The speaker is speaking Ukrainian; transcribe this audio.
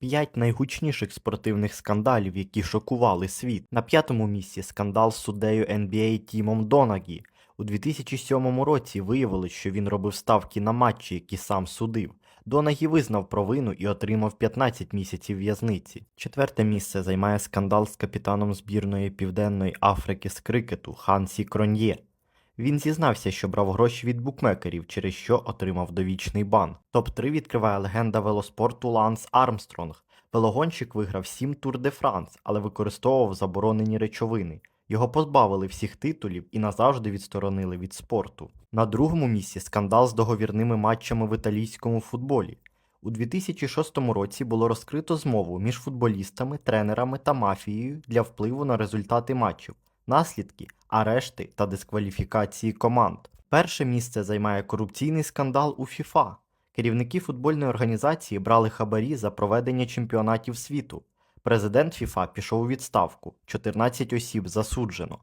П'ять найгучніших спортивних скандалів, які шокували світ. На п'ятому місці скандал з суддею NBA Тімом Донагі. У 2007 році виявилось, що він робив ставки на матчі, які сам судив. Донагі визнав провину і отримав 15 місяців в'язниці. Четверте місце займає скандал з капітаном збірної Південної Африки з крикету Хансі Кроньє. Він зізнався, що брав гроші від букмекерів, через що отримав довічний бан. Топ-3 відкриває легенда велоспорту Ланс Армстронг. Велогонщик виграв 7 Тур де Франс, але використовував заборонені речовини. Його позбавили всіх титулів і назавжди відсторонили від спорту. На другому місці скандал з договірними матчами в італійському футболі. У 2006 році було розкрито змову між футболістами, тренерами та мафією для впливу на результати матчів, наслідки, арешти та дискваліфікації команд. Перше місце займає корупційний скандал у ФІФА. Керівники футбольної організації брали хабарі за проведення чемпіонатів світу. Президент ФІФА пішов у відставку, 14 осіб засуджено.